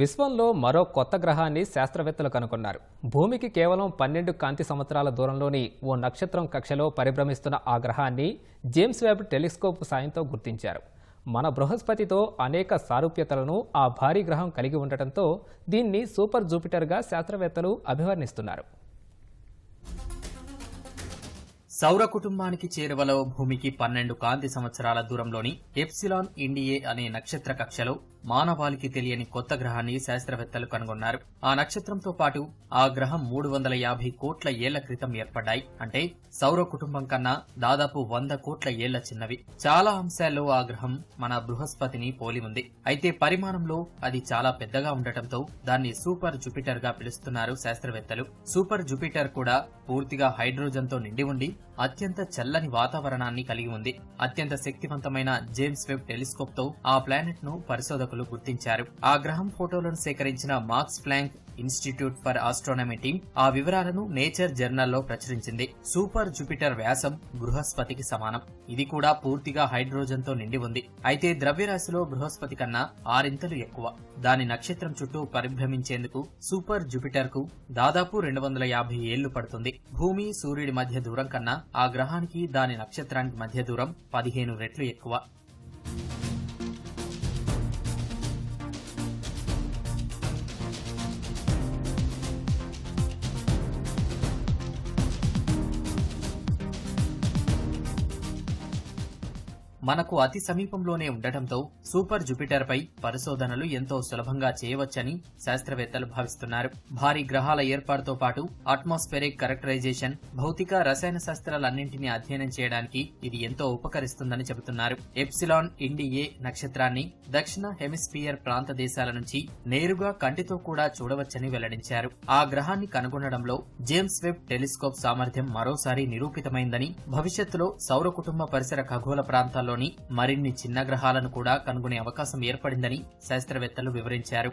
విశ్వంలో మరో కొత్త గ్రహాన్ని శాస్త్రవేత్తలు కనుగొన్నారు. భూమికి కేవలం పన్నెండు కాంతి సంవత్సరాల దూరంలోని ఓ నక్షత్రం కక్షలో పరిభ్రమిస్తున్న ఆ గ్రహాన్ని జేమ్స్ వెబ్ టెలిస్కోప్ సాయంతో గుర్తించారు. మన బృహస్పతితో అనేక సారూప్యతలను ఆ భారీ గ్రహం కలిగి ఉండటంతో దీన్ని సూపర్ జూపిటర్గా శాస్త్రవేత్తలు అభివర్ణిస్తున్నారు. సౌర కుటుంబానికి చేరువలో భూమికి పన్నెండు కాంతి సంవత్సరాల దూరంలోని ఎప్సిలాన్ ఇండియే అనే నక్షత్ర కక్షలో మానవాళికి తెలియని కొత్త గ్రహాన్ని శాస్త్రవేత్తలు కనుగొన్నారు. ఆ నక్షత్రంతో పాటు ఆ గ్రహం మూడు వందల యాభై కోట్ల ఏళ్ళ క్రితం ఏర్పడ్డాయి. అంటే సౌర కుటుంబం కన్నా దాదాపు వంద కోట్ల ఏళ్ళ చిన్నవి. చాలా అంశాల్లో ఆ గ్రహం మన బృహస్పతిని పోలి ఉంది అయితే పరిమాణంలో అది చాలా పెద్దగా ఉండటంతో దాన్ని సూపర్ జుపిటర్గా పిలుస్తున్నారు శాస్త్రవేత్తలు. సూపర్ జుపిటర్ కూడా పూర్తిగా హైడ్రోజన్తో నిండి ఉండి అత్యంత చల్లని వాతావరణాన్ని కలిగి ఉంది. అత్యంత శక్తివంతమైన జేమ్స్ వెబ్ టెలిస్కోప్తో ఆ ప్లానెట్ను పరిశోధకులు గుర్తించారు. ఆ గ్రహం ఫోటోలను సేకరించిన Max Planck Institute for Astronomy team ఆ వివరాలను నేచర్ జర్నల్లో ప్రచురించింది. సూపర్ జూపిటర్ వ్యాసం బృహస్పతికి సమానం. ఇది కూడా పూర్తిగా హైడ్రోజన్తో నిండి ఉంది. అయితే ద్రవ్యరాశిలో బృహస్పతి కన్నా ఆరింతలు ఎక్కువ. దాని నక్షత్రం చుట్టూ పరిభ్రమించేందుకు సూపర్ జూపిటర్కు దాదాపు రెండు వందల యాభై ఏళ్ళు పడుతుంది. భూమి సూర్యుడి మధ్య దూరం కన్నా ఆ గ్రహానికి దాని నక్షత్రానికి మధ్య దూరం పదిహేను రెట్లు ఎక్కువ. మనకు అతి సమీపంలోనే ఉండటంతో సూపర్ జుపిటర్పై పరిశోధనలు ఎంతో సులభంగా చేయవచ్చని శాస్త్రవేత్తలు భావిస్తున్నారు. భారీ గ్రహాల ఏర్పాటుతో పాటు అట్మాస్ఫెరిక్ కరెక్టరైజేషన్ భౌతిక రసాయన శాస్త్రాలన్నింటినీ అధ్యయనం చేయడానికి ఇది ఎంతో ఉపకరిస్తుందని చెబుతున్నారు. ఎప్సిలాన్ ఇండిఏ నక్షత్రాన్ని దక్షిణ హెమిస్ఫియర్ ప్రాంత దేశాల నుంచి నేరుగా కంటితో కూడా చూడవచ్చని వెల్లడించారు. ఆ గ్రహాన్ని కనుగొనడంలో జేమ్స్ వెబ్ టెలిస్కోప్ సామర్థ్యం మరోసారి నిరూపితమైందని భవిష్యత్తులో సౌర కుటుంబ పరిసర ఖగోళ ప్రాంతాల్లో ప్రపంచంలోని మరిన్ని చిన్న గ్రహాలను కూడా కనుగొనే అవకాశం ఏర్పడిందని శాస్త్రవేత్తలు వివరించారు.